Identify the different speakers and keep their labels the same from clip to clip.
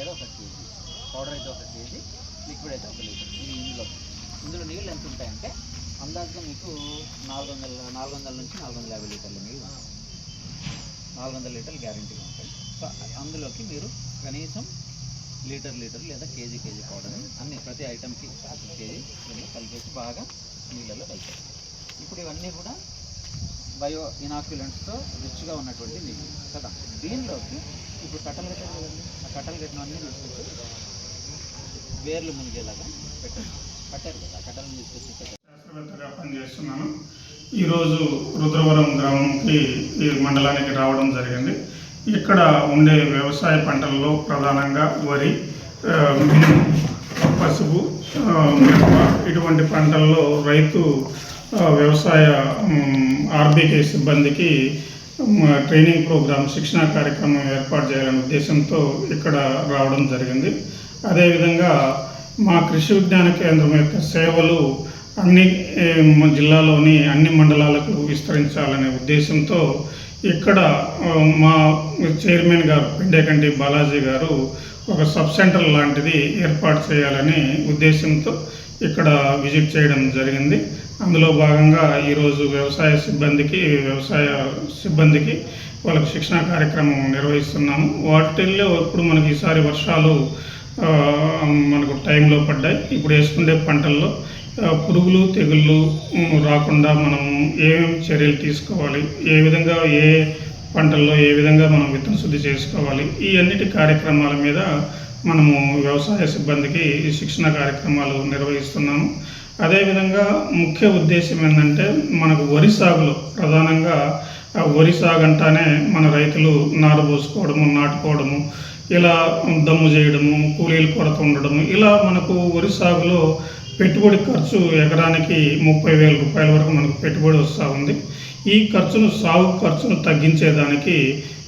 Speaker 1: Powder అయితే ఒక KG liquid అయితే ఒక లీటర్ ఇది ఇందులో. ఇందులో నీళ్ళు ఎంత ఉంటాయంటే అందాజుగా మీకు నాలుగు వందల నాలుగు వందల నుంచి నాలుగు వందల యాభై లీటర్లు నీళ్ళు నాలుగు వందల లీటర్లు గ్యారంటీగా ఉంటాయి సో అందులోకి మీరు కనీసం లీటర్ లీటర్ లేదా కేజీ కేజీ పౌడర్ అన్ని ప్రతి ఐటమ్కి కేజీ కలిపేసి బాగా నీళ్ళలో కలిపారు ఇప్పుడు ఇవన్నీ కూడా బయో ఇనాక్యులెంట్స్తో రిచ్గా ఉన్నటువంటి నీళ్ళు కదా? దీనిలోకి ఇప్పుడు కట్టలు కట్టారు కదండి. కట్టలు కట్టినవన్నీ తీసుకొచ్చి వేర్లు మునిగేలాగా పెట్టారు. కట్టారు కదా ఆ కట్టలను తీసుకొచ్చి
Speaker 2: శాస్త్రవేత్తగా పనిచేస్తున్నాను ఈరోజు రుద్రవరం గ్రామంకి ఈ మండలానికి రావడం జరిగింది. ఇక్కడ ఉండే వ్యవసాయ పంటల్లో ప్రధానంగా వరి పసుపు మిరప ఇటువంటి పంటల్లో రైతు వ్యవసాయ ఆర్బీకే సిబ్బందికి ట్రైనింగ్ ప్రోగ్రామ్ శిక్షణా కార్యక్రమం ఏర్పాటు చేయాలనే ఉద్దేశంతో ఇక్కడ రావడం జరిగింది. అదేవిధంగా మా కృషి విజ్ఞాన కేంద్రం యొక్క సేవలు అన్ని జిల్లాలోని అన్ని మండలాలకు విస్తరించాలనే ఉద్దేశంతో ఇక్కడ మా చైర్మన్ గారు పిండేకంటి బాలాజీ గారు ఒక సబ్ సెంటర్ లాంటిది ఏర్పాటు చేయాలని ఉద్దేశంతో ఇక్కడ విజిట్ చేయడం జరిగింది. అందులో భాగంగా ఈరోజు వ్యవసాయ సిబ్బందికి వ్యవసాయ సిబ్బందికి వాళ్ళకి శిక్షణ కార్యక్రమం నిర్వహిస్తున్నాము. వాటిల్లో ఇప్పుడు మనకి ఈసారి వర్షాలు మనకు టైంలో పడ్డాయి. ఇప్పుడు వేసుకునే పంటల్లో పురుగులు తెగుళ్ళు రాకుండా మనం ఏమేమి చర్యలు తీసుకోవాలి? ఏ విధంగా ఏ పంటల్లో ఏ విధంగా మనం విత్తన శుద్ధి చేసుకోవాలి? ఈ అన్నిటి కార్యక్రమాల మీద మనము వ్యవసాయ సిబ్బందికి ఈ శిక్షణ కార్యక్రమాలు నిర్వహిస్తున్నాము. అదేవిధంగా ముఖ్య ఉద్దేశం ఏంటంటే మనకు వరి సాగులో ప్రధానంగా వరి సాగు అంటానే మన రైతులు నారు పోసుకోవడము నాటుకోవడము ఇలా దమ్ము చేయడము కూలీలు కొరత ఉండడము ఇలా మనకు వరి సాగులో పెట్టుబడి ఖర్చు ఎకరానికి ముప్పై వేల రూపాయల వరకు మనకు పెట్టుబడి వస్తూ ఉంది. ఈ ఖర్చును సాగు ఖర్చును తగ్గించేదానికి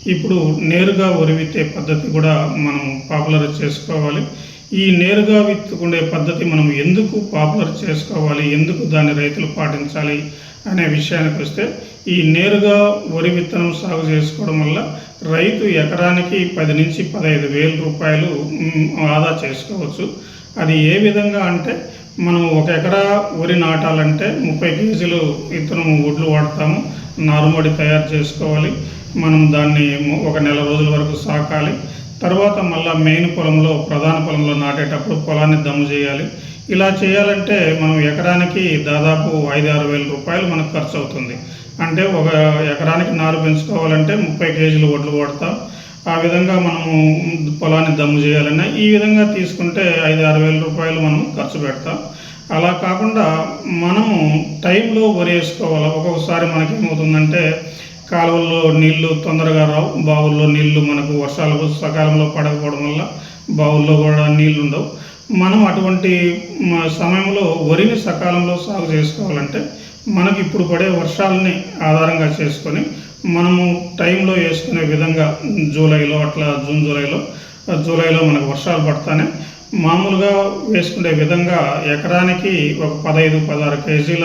Speaker 2: ఇప్పుడు నేరుగా వరి విత్తే పద్ధతి కూడా మనం పాపులర్ చేసుకోవాలి. ఈ నేరుగా విత్తుకునే పద్ధతి మనం ఎందుకు పాపులర్ చేసుకోవాలి? ఎందుకు దాన్ని రైతులు పాటించాలి? అనే విషయానికి వస్తే ఈ నేరుగా వరి విత్తనం సాగు చేసుకోవడం వల్ల రైతు ఎకరానికి పది నుంచి పదహైదు వేల రూపాయలు ఆదా చేసుకోవచ్చు. అది ఏ విధంగా అంటే మనం ఒక ఎకరా వరి నాటాలంటే ముప్పై కేజీలు విత్తనం ఒడ్లు వాడతాము. నారుమడి తయారు చేసుకోవాలి. మనం దాన్ని ఒక నెల రోజుల వరకు సాకాలి. తర్వాత మళ్ళా మెయిన్ పొలంలో ప్రధాన పొలంలో నాటేటప్పుడు పొలాన్ని దమ్ము చేయాలి. ఇలా చేయాలంటే మనం ఎకరానికి దాదాపు ఐదు ఆరు వేల రూపాయలు మనకు ఖర్చు అవుతుంది. అంటే ఒక ఎకరానికి నారు పెంచుకోవాలంటే ముప్పై కేజీలు వడ్లు కొడతాం ఆ విధంగా మనము పొలాన్ని దమ్ము చేయాలన్నా ఈ విధంగా తీసుకుంటే ఐదు ఆరు వేల రూపాయలు మనం ఖర్చు పెడతాం. అలా కాకుండా మనము టైంలో వరి వేసుకోవాలి? ఒక్కొక్కసారి మనకేమవుతుందంటే కాలువల్లో నీళ్ళు తొందరగా రావు. బావుల్లో నీళ్ళు మనకు వర్షాలు సకాలంలో పడకపోవడం వల్ల బావుల్లో కూడా నీళ్ళు ఉండవు మనం అటువంటి సమయంలో వరిని సకాలంలో సాగు చేసుకోవాలంటే మనకి ఇప్పుడు పడే వర్షాలని ఆధారంగా చేసుకొని మనము టైంలో వేసుకునే విధంగా జూలైలో అట్లా జూన్ జూలైలో జూలైలో మనకు వర్షాలు పడతానే మామూలుగా వేసుకునే విధంగా ఎకరానికి ఒక పదహైదు పదహారు కేజీల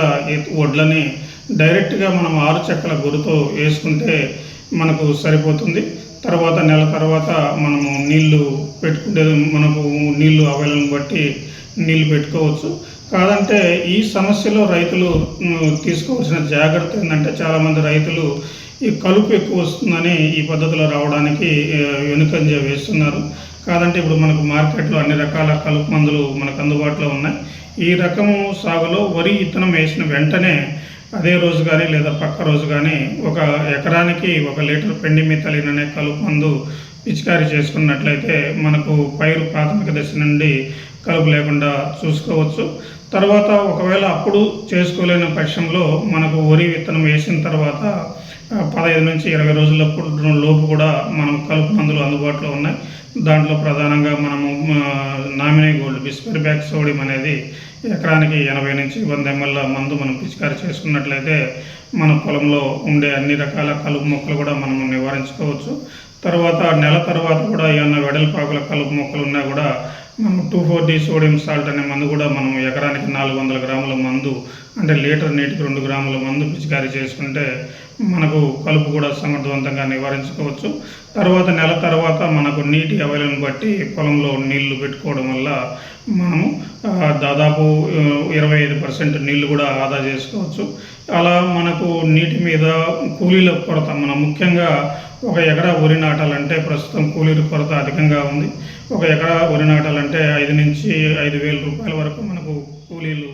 Speaker 2: వడ్లని డైరెక్ట్గా మనం ఆరు చెక్కల గురుతో వేసుకుంటే మనకు సరిపోతుంది. తర్వాత నెల తర్వాత మనము నీళ్ళు పెట్టుకుంటే మనకు నీళ్ళు అవైలబుల్ బట్టి నీళ్ళు పెట్టుకోవచ్చు. కాదంటే ఈ సమస్యలో రైతులు తీసుకోవాల్సిన జాగ్రత్త ఏంటంటే చాలామంది రైతులు ఈ కలుపు ఎక్కువ వస్తుందని ఈ పద్ధతిలో రావడానికి వెనుకంజ వేస్తున్నారు. కాదంటే ఇప్పుడు మనకు మార్కెట్లో అన్ని రకాల కలుపు మందులు మనకు అందుబాటులో ఉన్నాయి. ఈ రకము సాగులో వరి విత్తనం వేసిన వెంటనే అదే రోజు కానీ లేదా పక్క రోజు కానీ ఒక ఎకరానికి ఒక లీటర్ పెండి మితలిననే కలుపు మందు పిచికారీ చేసుకున్నట్లయితే మనకు పైరు ప్రాథమిక దశ నుండి కలుపు లేకుండా చూసుకోవచ్చు. తర్వాత ఒకవేళ అప్పుడు చేసుకోలేని పక్షంలో మనకు వరి విత్తనం వేసిన తర్వాత పదహైదు నుంచి ఇరవై రోజుల లోపు కూడా మనం కలుపు మందులు అందుబాటులో ఉన్నాయి. దాంట్లో ప్రధానంగా మనము నామినీ గోల్డ్ బిస్పర్ బ్యాక్ సోడియం అనేది ఎకరానికి ఎనభై నుంచి వంద ఎంఎల్ మందు మనం పిచికారీ చేసుకున్నట్లయితే మన పొలంలో ఉండే అన్ని రకాల కలుపు మొక్కలు కూడా మనం నివారించుకోవచ్చు. తర్వాత నెల తర్వాత కూడా ఏమన్నా వెడల్పాకుల కలుపు మొక్కలు ఉన్నా కూడా మనం two four D sodium salt అనే మందు కూడా మనం ఎకరానికి నాలుగు వందల గ్రాముల మందు అంటే లీటర్ నీటికి రెండు గ్రాముల మందు పిచికారీ చేసుకుంటే మనకు కలుపు కూడా సమర్థవంతంగా నివారించుకోవచ్చు. తర్వాత నెల తర్వాత మనకు నీటి అవైలబుల్ బట్టి పొలంలో నీళ్ళు పెట్టుకోవడం వల్ల మనము దాదాపు ఇరవై ఐదు పర్సెంట్ నీళ్ళు కూడా ఆదా చేసుకోవచ్చు. అలా మనకు నీటి మీద కూలీల కొరత మనం ముఖ్యంగా ఒక ఎకరా వరి నాటాలంటే ప్రస్తుతం కూలీల కొరత అధికంగా ఉంది. ఒక ఎకరా వరి నాటాలంటే ఐదు నుంచి ఐదు వేల రూపాయల వరకు మనకు కూలీలు